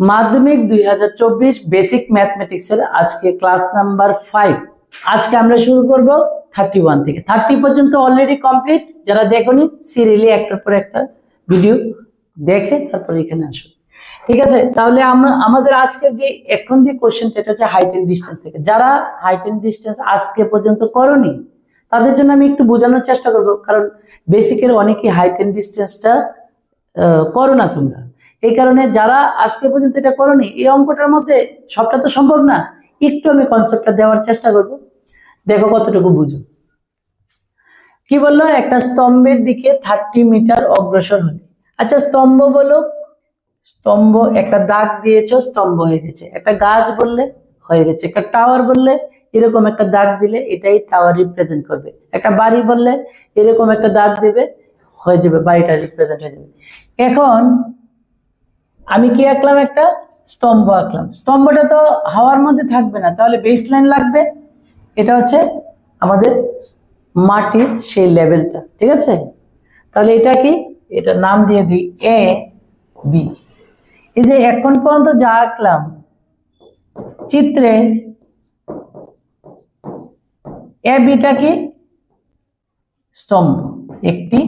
মাধ্যমিক দুই হাজার চব্বিশ বেসিক ম্যাথমেটিক্সের আজকে ক্লাস নাম্বার ফাইভ আজকে আমরা শুরু করব থার্টি ওয়ান থেকে। থার্টি পর্যন্ত অলরেডি কমপ্লিট যারা দেখনি সিরিয়ালি একটার পর একটা ভিডিও দেখে তারপর এখানে আসুন ঠিক আছে? তাহলে আমরা আমাদের আজকের যে, এখন যে কোশ্চেনটা এটা হচ্ছে হাইট এন্ড ডিস্টেন্স থেকে। যারা হাইট এন্ড ডিস্টেন্স আজকে পর্যন্ত করনি, তাদের জন্য আমি একটু বোঝানোর চেষ্টা করব। কারণ বেসিকের অনেকেই হাইট এন্ড ডিস্টেন্সটা করো না তোমরা। এই কারণে যারা আজকে পর্যন্ত এটা করনি, এই অঙ্কটার মধ্যে সবটা তো সম্ভব না। একটু আমি কনসেপ্টটা দেওয়ার চেষ্টা করব। দেখো কতটুকু বুঝো। কি বলল? একটা স্তম্ভের দিকে থার্টি মিটার অগ্রসর হলে। আচ্ছা স্তম্ভ বলো। স্তম্ভ, একটা দাগ দিয়েছ, স্তম্ভ হয়ে গেছে। একটা গাছ বললে হয়ে গেছে। একটা টাওয়ার বললে এরকম একটা দাগ দিলে এটাই টাওয়ার রিপ্রেজেন্ট করবে। একটা বাড়ি বললে এরকম একটা দাগ দেবে, হয়ে যাবে, বাড়িটা রিপ্রেজেন্ট হয়ে যাবে। এখন আমি কি আঁকলাম একটা? স্তম্ভ আঁকলাম। স্তম্ভটা তো হাওয়ার মধ্যে থাকবে না, তাহলে বেস লাইন লাগবে। এটা হচ্ছে আমাদের মাটির সেই লেভেলটা ঠিক আছে? তাহলে এটা কি? এটা নাম দিয়ে দিই এ বি এই যে এখন পর্যন্ত যা আঁকলাম, চিত্রে এ বিটা কি? স্তম্ভ, একটি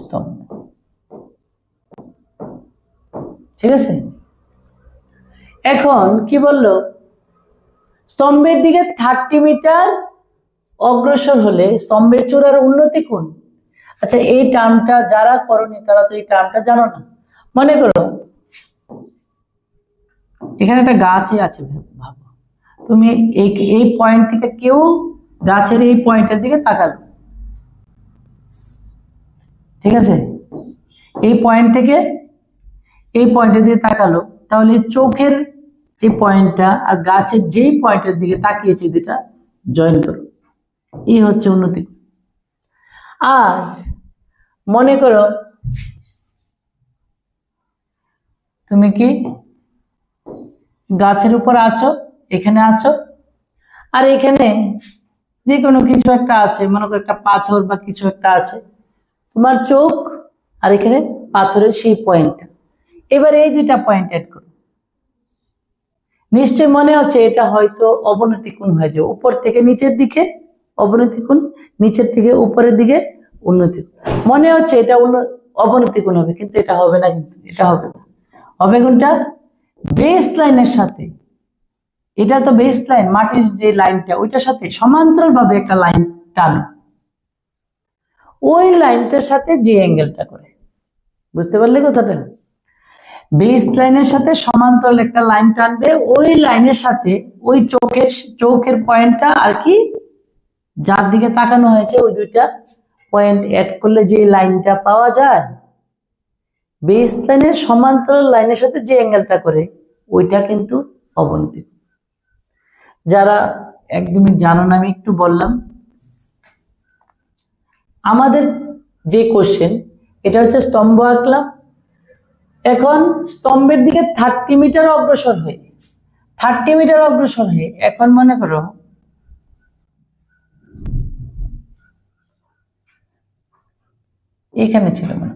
স্তম্ভ। ঠিক আছে? এখন কি বলল? স্তম্ভের দিকে থার্টি মিটার অগ্রসর হলে স্তম্ভের চূড়ার উন্নতি কোণ আচ্ছা এই টার্মটা যারা করনি তারা তো এই টার্মটা জানো না। মনে করো, এখানে একটা গাছই আছে ভাবো। তুমি এই এই পয়েন্ট থেকে কেউ গাছের এই পয়েন্টের দিকে তাকালো ঠিক আছে? এই পয়েন্ট থেকে এই পয়েন্টের দিকে তাকালো, তাহলে চোখের যে পয়েন্টটা আর গাছের যেই পয়েন্টের দিকে তাকিয়েছে দুটা জয়েন করো। এই হচ্ছে উন্নতি। আর মনে করো, তুমি কি গাছের উপর আছো, এখানে আছো? আর এখানে যে কোনো কিছু একটা আছে, মনে করো একটা পাথর বা কিছু একটা আছে তোমার চোখ আর এখানে পাথরের সেই পয়েন্টটা এবার এই দুইটা পয়েন্ট অ্যাড করো। নিশ্চয় মনে হচ্ছে এটা হয়তো অবনতি কোণ হয়ে যাবে। উপর থেকে নিচের দিকে অবনতি কোণ নিচের থেকে উপরের দিকে উন্নতি মনে হচ্ছে এটা অবনতি কোণ হবে, কিন্তু এটা হবে না কিন্তু, এটা হবে। না হবে কোনটা? বেস লাইনের সাথে। এটা তো বেস লাইন মাটির যে লাইনটা ওইটার সাথে সমান্তরাল ভাবে একটা লাইন টানো। ওই লাইনটার সাথে যে অ্যাঙ্গেলটা করে। বুঝতে পারলে কথাটা? বেস লাইনের সাথে সমান্তরাল একটা লাইন টানবে, ওই লাইনের সাথে ওই চোখের চোখের পয়েন্টটা আর কি যার দিকে তাকানো হয়েছে, ওই দুইটা পয়েন্ট অ্যাড করলে যে লাইনটা পাওয়া যায় বেস লাইনের সমান্তরাল লাইনের সাথে যে অ্যাঙ্গেলটা করে, ওইটা কিন্তু অবনতি। যারা একদমই জানো না, আমি একটু বললাম আমাদের যে কোশ্চেন এটা হচ্ছে স্তম্ভ আঁকলাম এখন স্তম্ভের দিকে থার্টি মিটার অগ্রসর হয়ে থার্টি মিটার অগ্রসর হয়ে, এখন মনে করো, এখানে ছিল মনে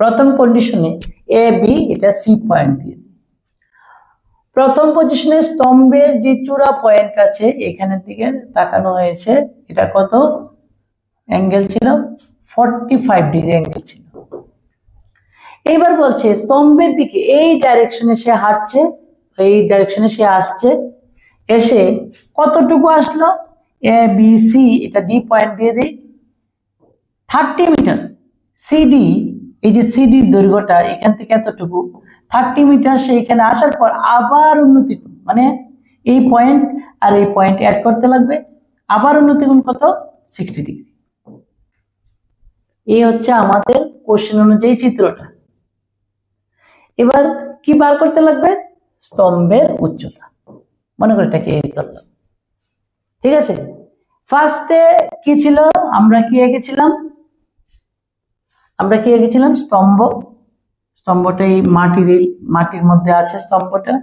প্রথম কন্ডিশনে এ বি এটা সি পয়েন্ট দিয়ে। প্রথম পজিশনে স্তম্ভের যে চূড়া পয়েন্ট আছে, এখানের দিকে তাকানো হয়েছে। এটা কত? অ্যাঙ্গেল ছিল? ফর্টি ফাইভ ডিগ্রি অ্যাঙ্গেল ছিল। এইবার বলছে, স্তম্ভের দিকে এই ডাইরেকশনে সে হাঁটছে, এই ডাইরেকশনে সে আসছে। এসে কতটুকু আসলো? এ বি সি এটা ডি পয়েন্ট দিয়ে দিই। থার্টি মিটার সিডি এই যে সিডির দৈর্ঘ্যটা এখান থেকে এতটুকু থার্টি মিটার সে এখানে আসার পর আবার উন্নতি মানে এই পয়েন্ট আর এই পয়েন্ট অ্যাড করতে লাগবে, আবার উন্নতি গুণ কত? সিক্সটি ডিগ্রি এই হচ্ছে আমাদের কোশ্চেন অনুযায়ী চিত্রটা। এবার কি বার করতে লাগবে? স্তম্ভের উচ্চতা। মনে করে এটাকে এই ধরলাম ঠিক আছে? ফার্স্টে কি ছিল? আমরা কি এঁকেছিলাম? আমরা কি এঁকেছিলাম স্তম্ভ। স্তম্ভটা এই মাটির মাটির মধ্যে আছে স্তম্ভটা।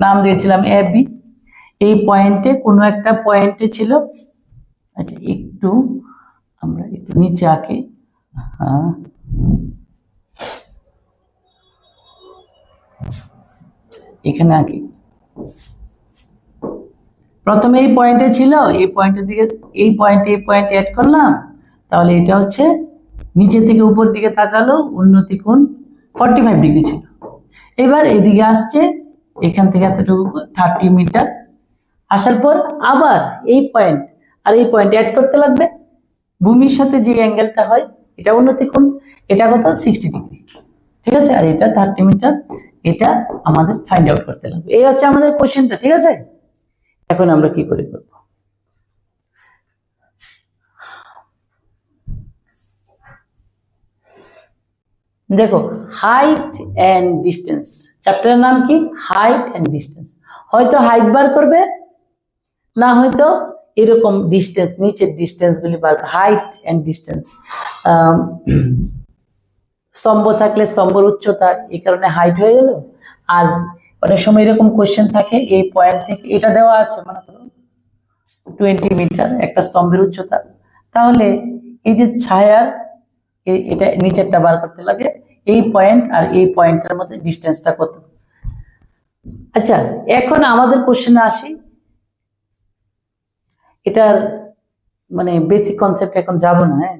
নাম দিয়েছিলাম এ বি এই পয়েন্টে কোনো একটা পয়েন্টে ছিল। আচ্ছা একটু আমরা একটু নিচে আঁকি। হ্যাঁ। এখানে আঁকি। প্রথমে এই পয়েন্টে ছিল। এই পয়েন্টের দিকে এই পয়েন্টে এই পয়েন্টে অ্যাড করলাম। তাহলে এটা হচ্ছে নিচে থেকে উপর দিকে তাকালো, উন্নতি কোণ ফর্টি ফাইভ ডিগ্রি ছিল। এবার এদিকে আসছে, এখান থেকে এতটুকু থার্টি মিটার আসার পর আবার এই পয়েন্ট আর এই পয়েন্ট অ্যাড করতে লাগবে। ভূমির সাথে যে অ্যাঙ্গেলটা হয়, এটা উন্নতি কোণ, এটা কত? সিক্সটি ডিগ্রি ঠিক আছে? আর এটা থার্টি মিটার এটা আমাদের ফাইন্ড আউট করতে লাগবে। এই হচ্ছে আমাদের কোশ্চেনটা ঠিক আছে? এখন আমরা কি করে করব? দেখো হাইট অ্যান্ড ডিস্টেন্স চ্যাপ্টারের নাম কি? হাইট অ্যান্ড ডিস্টেন্স হয়তো হাইট বার করবে, না হয়তো এরকম ডিস্টেন্স নিচের ডিস্টেন্স গুলি বার হাইট অ্যান্ড ডিস্টেন্স স্তম্ভ থাকলে স্তম্ভের উচ্চতা, এই কারণে হাইট হয়ে গেল। আর অনেক সময় এরকম কোয়েশ্চেন থাকে, এই পয়েন্ট থেকে এটা দেওয়া আছে, মনে টোয়েন্টি মিটার একটা স্তম্ভের উচ্চতা। তাহলে এই যে ছায়ার এটা নিচেরটা বার করতে লাগে। এই পয়েন্ট আর এই পয়েন্টের মধ্যে ডিস্টেন্সটা কত? আচ্ছা এখন আমাদের কোশ্চেনে আসি। এটার মানে বেসিক কনসেপ্ট এখন যাব না হ্যাঁ?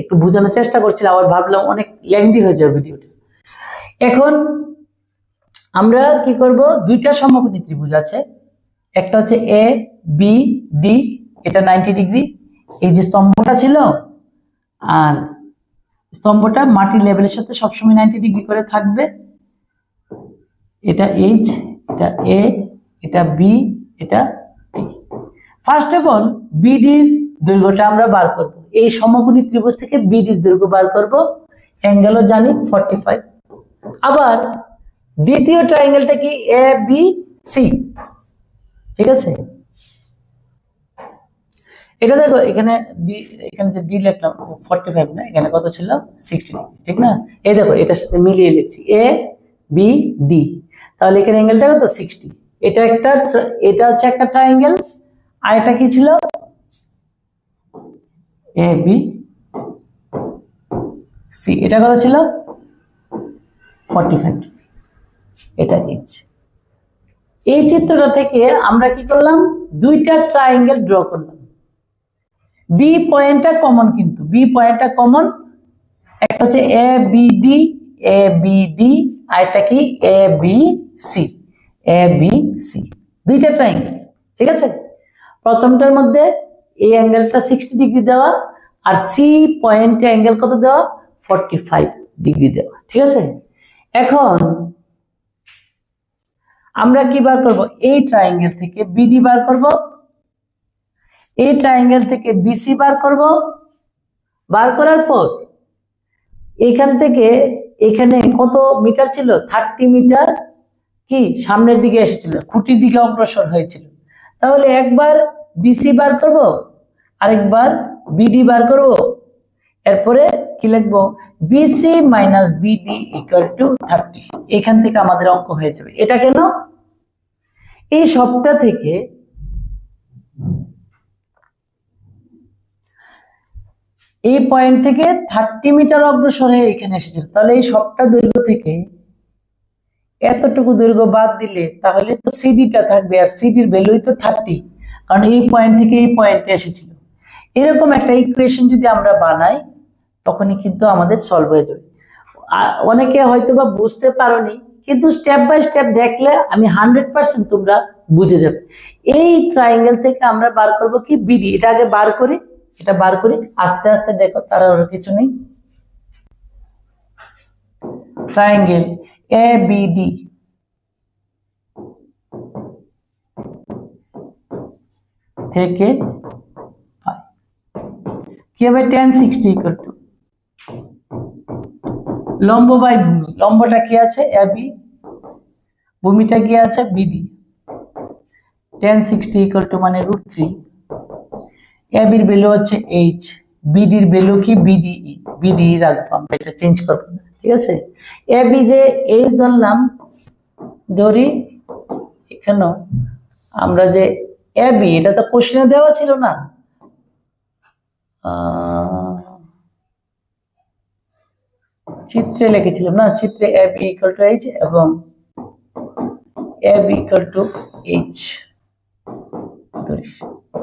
একটু বোঝানোর চেষ্টা করছিলাম, আবার ভাবলাম অনেক লেংদি হয়ে যাবে ভিডিওটা এখন আমরা কি করব? দুইটা সমকোণী ত্রিভুজ আছে। একটা হচ্ছে এ বি ডি এটা নাইনটি ডিগ্রি এই যে স্তম্ভটা ছিল, আর স্তম্ভটা মাটির লেভেলের সাথে সবসময় নাইনটি ডিগ্রি করে থাকবে। এটা এইচ এটা এ এটা বি এটা ডি ফার্স্ট অফ অল বিডির দৈর্ঘ্যটা আমরা বার করব। এই সমকোণী ত্রিভুজ থেকে বিডির দৈর্ঘ্য বার করব। অ্যাঙ্গেলও জানি ফর্টি ফাইভ আবার দ্বিতীয় ট্রায়াঙ্গেলটা কি এ বি সি ঠিক আছে? এটা দেখো, এখানে ডি এখানে যে ডি লিখলাম ফর্টি ফাইভ না, এখানে কত ছিল? সিক্সটি ঠিক না? এই দেখো, এটার সাথে মিলিয়ে লিখছি এ বি ডি তাহলে এখানে অ্যাঙ্গেলটা কত? সিক্সটি এটা একটা, এটা হচ্ছে একটা ট্রায়াঙ্গেল আর এটা কি ছিল? এ বি সি এটা কত ছিল? ফর্টি ফাইভ এটা ইঞ্চ এই চিত্রটা থেকে আমরা কি করলাম? দুইটা ট্রায়াঙ্গেল ড্র করলাম। বি পয়েন্টটা কমন কিন্তু। বি পয়েন্টটা কমন একটা হচ্ছে A B D A B D আর একটা কি? A B C A B C দুইটা ট্রায়াঙ্গেল ঠিক আছে? প্রথমটার মধ্যে এই অ্যাঙ্গেলটা সিক্সটি ডিগ্রি দেওয়া, আর সি পয়েন্টে অ্যাঙ্গেল কত দেওয়া? ফর্টি ফাইভ ডিগ্রি দেওয়া, ঠিক আছে? এখন আমরা কি বার করব? এই ট্রায়াঙ্গেল থেকে বিডি বার করব। এই ট্রায়াঙ্গেল থেকে বিসি বার করব। বার করার পর এখান থেকে এখানে কত মিটার ছিল? থার্টি মিটার কি সামনের দিকে এসেছিল, খুঁটির দিকে অগ্রসর হয়েছিল। তাহলে একবার বিসি বার করব, আরেকবার বিডি বার করব। এরপরে কি লিখব? BC minus BD equal to thirty এখান থেকে আমাদের অঙ্ক হয়ে যাবে। এটা কেন? এই সবটা থেকে এই পয়েন্ট থেকে থার্টি মিটার অগ্রসর হয়ে এখানে এসেছিল তাহলে এই সবটা দৈর্ঘ্য থেকে এতটুকু দৈর্ঘ্য বাদ দিলে তাহলে তো সিডিটা থাকবে আর সিডির ভ্যালুই তো থার্টি কারণ এই পয়েন্ট থেকে এই পয়েন্টে এসেছিল। এরকম একটা ইকুয়েশন যদি আমরা বানাই, তখনই কিন্তু আমাদের সলভ হয়ে যাবে। অনেকে হয়তো বা বুঝতে পারোনি, কিন্তু স্টেপ বাই স্টেপ দেখলে আমি হান্ড্রেড পার্সেন্ট তোমরা বুঝে যাবে। এই ট্রায়াঙ্গেল থেকে আমরা বার করব কি বিডি এটা আগে বার করি এটা বার করি। আস্তে আস্তে দেখো, তারা ওর কিছু নেই। ট্রায়াঙ্গেল এ বিডি থেকে কি হবে? টেন সিক্সটি ইকুয়াল টু লম্ব বাই ভূমি। লম্বটা কি আছে? এবি ভূমিটা কি আছে? BD tan sixty equal to মানে রুট থ্রি এবির ভ্যালু হচ্ছে এইচ বিডির ভ্যালু কি? বিডি বিডি রাখব আমরা, এটা চেঞ্জ করব ঠিক আছে? এবি যে এইচ ধরলাম, ধরি এখানেও আমরা যে এবি এটা তো কোশ্চেনে দেওয়া ছিল না। চিত্রে লিখেছিলাম না, চিত্রে এব ইকুয়াল টু এইচ এবং এব ইকুয়াল টু এইচ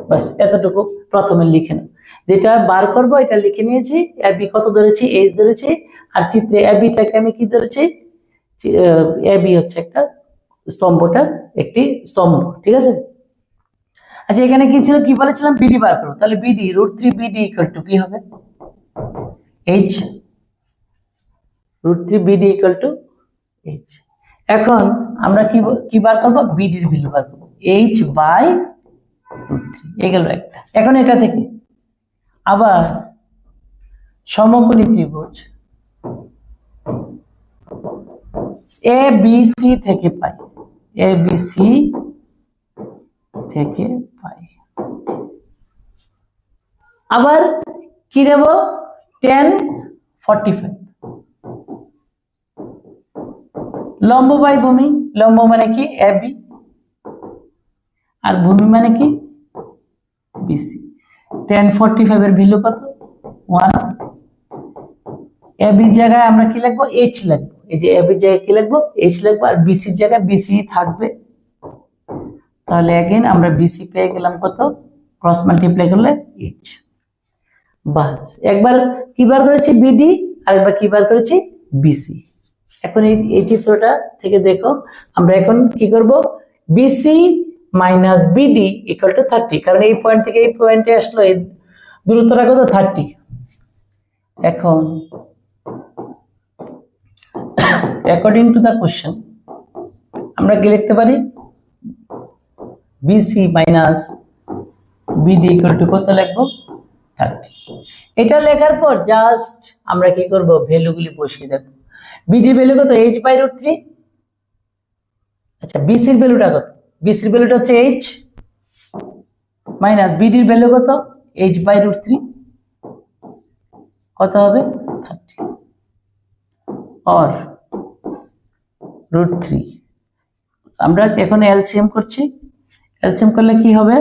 বাস এতটুকু প্রথমে লিখে নাও। যেটা বার করব, এটা লিখে নিয়েছি এবি কত ধরেছি? এইচ ধরেছি, আর চিত্রে এবিটাকে আমি কি ধরেছি? এবি হচ্ছে একটা স্তম্ভটা, একটি স্তম্ভ, ঠিক আছে? আচ্ছা এখানে কি ছিল? কি বলেছিলাম? বিডি বার করব। তাহলে BD root three BD equal to কি হবে? H root three BD equal to H এখন আমরা কি কি বার করব? বিডির ভ্যালু বার করব। এইচ বাই গেল একটা। এখন এটা থেকে আবার সমকোণী ত্রিভুজ। এ বি সি থেকে পাই। এ বি সি থেকে পাই। আবার কি নেব? টেন ফর্টি ফাইভ লম্ব বাই ভূমি। লম্ব মানে কি? এ বি আর ভূমি মানে কি? বিসি টেন ফর্টি ফাইভের ভ্যালু কত? ওয়ান এ বির জায়গায় আমরা কি লিখব? এইচ লিখব। এই যে এ বির জায়গায় কি লিখব? এইচ লিখব আর বিসির জায়গায় বিসি থাকবে। তাহলে অ্যাগেন আমরা বিসি পেয়ে গেলাম কত? ক্রস মাল্টিপ্লাই করলে এইচ বাস। একবার কি বার করেছি? বিডি আর একবার কি বার করেছি? বিসি এখন এই এই চিত্রটা থেকে দেখো। আমরা এখন কি করব? BC minus BD equal to thirty কারণ এই পয়েন্ট থেকে এই পয়েন্টে আসলো, এই দূরত্বটা কত? থার্টি এখন অ্যাকর্ডিং টু দ্য কোশ্চেন আমরা কি লিখতে পারি? BC minus BD equal to কত লিখব? থার্টি এটা লেখার পর জাস্ট আমরা কি করব? ভ্যালুগুলি বসিয়ে দেবো। বিডির ভ্যালু কত? এইচ বাই রুট থ্রি আচ্ছা বিসির ভ্যালুটা কত? বিসির ভ্যালুটা হচ্ছে এইচ মাইনাস বিডির ভ্যালু কত? এইচ বাই রুট থ্রি কত হবে? থার্টি অর রুট থ্রি আমরা এখন এলসিএম করছি। এলসিএম করলে কি হবে?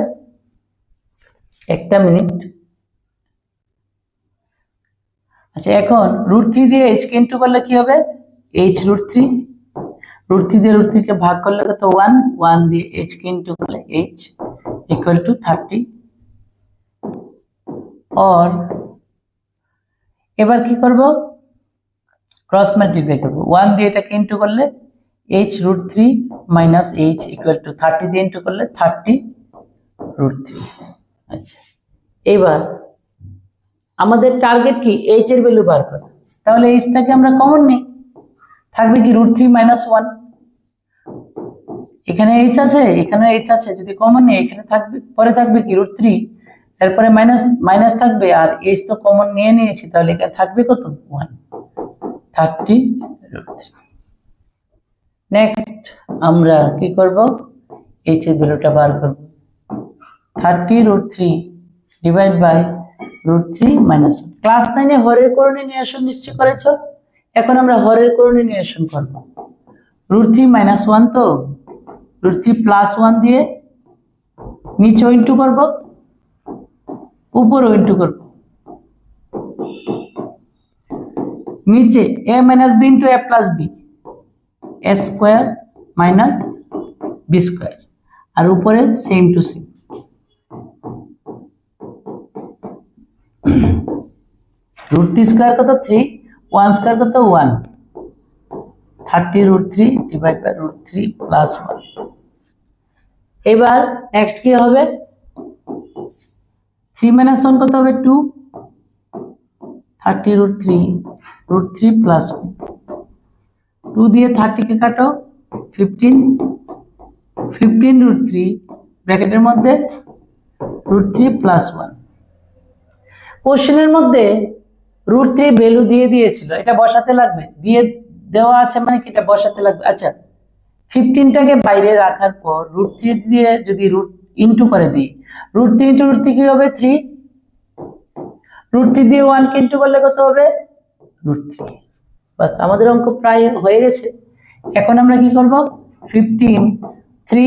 একটা মিনিট আচ্ছা এখন রুট থ্রি দিয়ে এইচ কে ইন্টু করলে কি হবে? H root three root three দিয়ে রুট থ্রিকে ভাগ করলে কত? ওয়ান ওয়ান দিয়ে এইচ কে ইন্টু করলে H equal to thirty or এবার কি করব? ক্রস মাল্টিপ্লাই করব। ওয়ান দিয়ে এটাকে ইন্টু করলে H root three minus H equal to thirty দিয়ে ইন্টু করলে থার্টি রুট থ্রি আচ্ছা এবার আমাদের টার্গেট কি? এইচ এর ভ্যালু বার করা। তাহলে এইচটাকে আমরা কমন নিই। থাকবে কি রুট থ্রি মাইনাস ওয়ান এখানে এইচ আছে এখানে এইচ আছে, যদি কমন নেই এখানে থাকবে, পরে থাকবে কি রুট থ্রি তারপরে মাইনাস মাইনাস থাকবে, আর এইচ তো কমন নিয়ে নিয়েছি, তাহলে এখানে থাকবে কত? ওয়ান থার্টি রুট নেক্সট আমরা কি করব? এইচ এর ভ্যালুটা বার করব। Thirty root three divide by root three minus class নাইনে হরের করণে নিরসন নিশ্চয় করেছ? এখন আমরা হরের করণে নিরসন করব। রুট থ্রি মাইনাস ওয়ান তো, রুট থ্রি প্লাস ওয়ান দিয়ে নিচেও ইন্টু করব, উপরও ইন্টু করব। নিচে A minus B into A plus B A square minus B square আর উপরে same to same root three square কত? থ্রি। ওয়ান স্কোয়ার কত? One. Thirty root three divide by root three plus one. এবার next কি হবে? Three minus one কত হবে? Two. Thirty root three root three plus one. Two দিয়ে থার্টিকে কাটো? ফিফটিন। ফিফটিন রুট থ্রি, ব্র্যাকেটের মধ্যে রুট থ্রি প্লাস ওয়ান। কোশ্চেনের মধ্যে রুট থ্রি ভ্যালু দিয়ে দিয়েছিল, এটা বসাতে লাগবে। দিয়ে দেওয়া আছে মানে কি? এটা বসাতে লাগবে। আচ্ছা ফিফটিনটাকে বাইরে রাখার পর রুট থ্রি দিয়ে যদি রুট ইন্টু করে দিই root three into root three কি হবে? থ্রি রুট থ্রি দিয়ে ওয়ানকে ইন্টু করলে কত হবে? রুট থ্রি বাস, আমাদের অঙ্ক প্রায় হয়ে গেছে। এখন আমরা কি করব? Fifteen three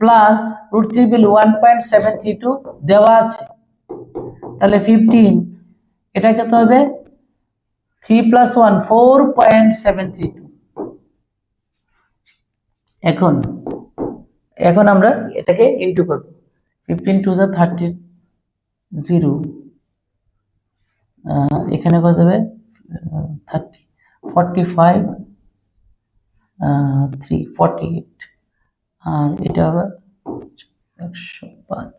plus root three বিল one point seven three two দেওয়া আছে। তাহলে ফিফটিন এটা কত হবে? Three plus one four point seven three two এখন এখন আমরা এটাকে ইন্টু করব। ফিফটিন টু যা থার্টি জিরো এখানে কত হবে? Thirty forty five three forty eight আর এটা আবার একশো পাঁচ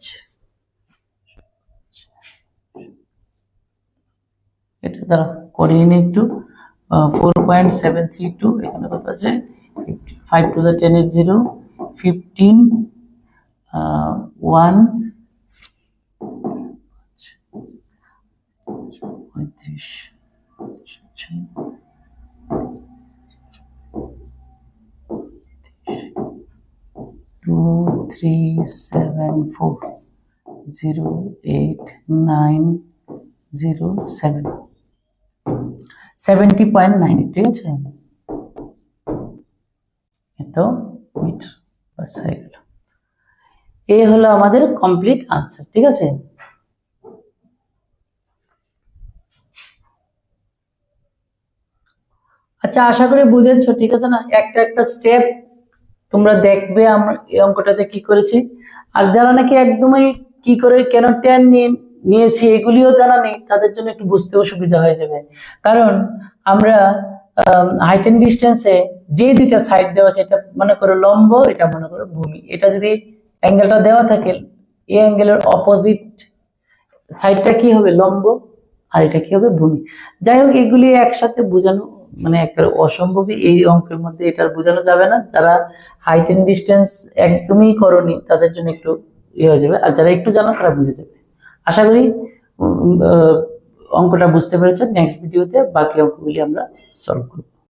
এটা দ্বারা করিয়ে নিই একটু four point seven three two এখানে কত আছে? Five two ten eight zero fifteen one পঁয়ত্রিশ two three seven four zero eight nine zero seven seventy point nine ঠিক আছে এত মিটার বাস হয়ে গেল। এই হলো আমাদের কমপ্লিট আনসার ঠিক আছে? আচ্ছা আশা করি বুঝেছ, ঠিক আছে না? একটা একটা স্টেপ তোমরা দেখবে আমরা এই অঙ্কটাতে কি করেছি। আর যারা নাকি একদমই কি করে, কেন টেন নিয়ে নিয়েছি, এগুলিও জানা নেই, তাদের জন্য একটু বুঝতে অসুবিধা হয়ে যাবে। কারণ আমরা হাইট অ্যান্ড ডিস্টেন্সে যে দুইটা সাইড দেওয়া আছে, এটা মনে করো লম্ব, এটা মনে করো ভূমি। এটা যদি অ্যাঙ্গেলটা দেওয়া থাকে, এই অ্যাঙ্গেলের অপোজিট সাইডটা কি হবে? লম্ব, আর এটা কি হবে? ভূমি। যাই হোক, এগুলি একসাথে বোঝানো মানে একটা অসম্ভবই, এই অঙ্কের মধ্যে এটা বোঝানো যাবে না। যারা হাইট এন্ড ডিস্টেন্স একদমই করনি, তাদের জন্য একটু ইয়ে হয়ে যাবে। আর যারা একটু জানো, তারা বুঝে যাবে। আশা করি অঙ্কটা বুঝতে পেরেছেন। নেক্সট ভিডিওতে বাকি অঙ্কগুলি আমরা সলভ করব।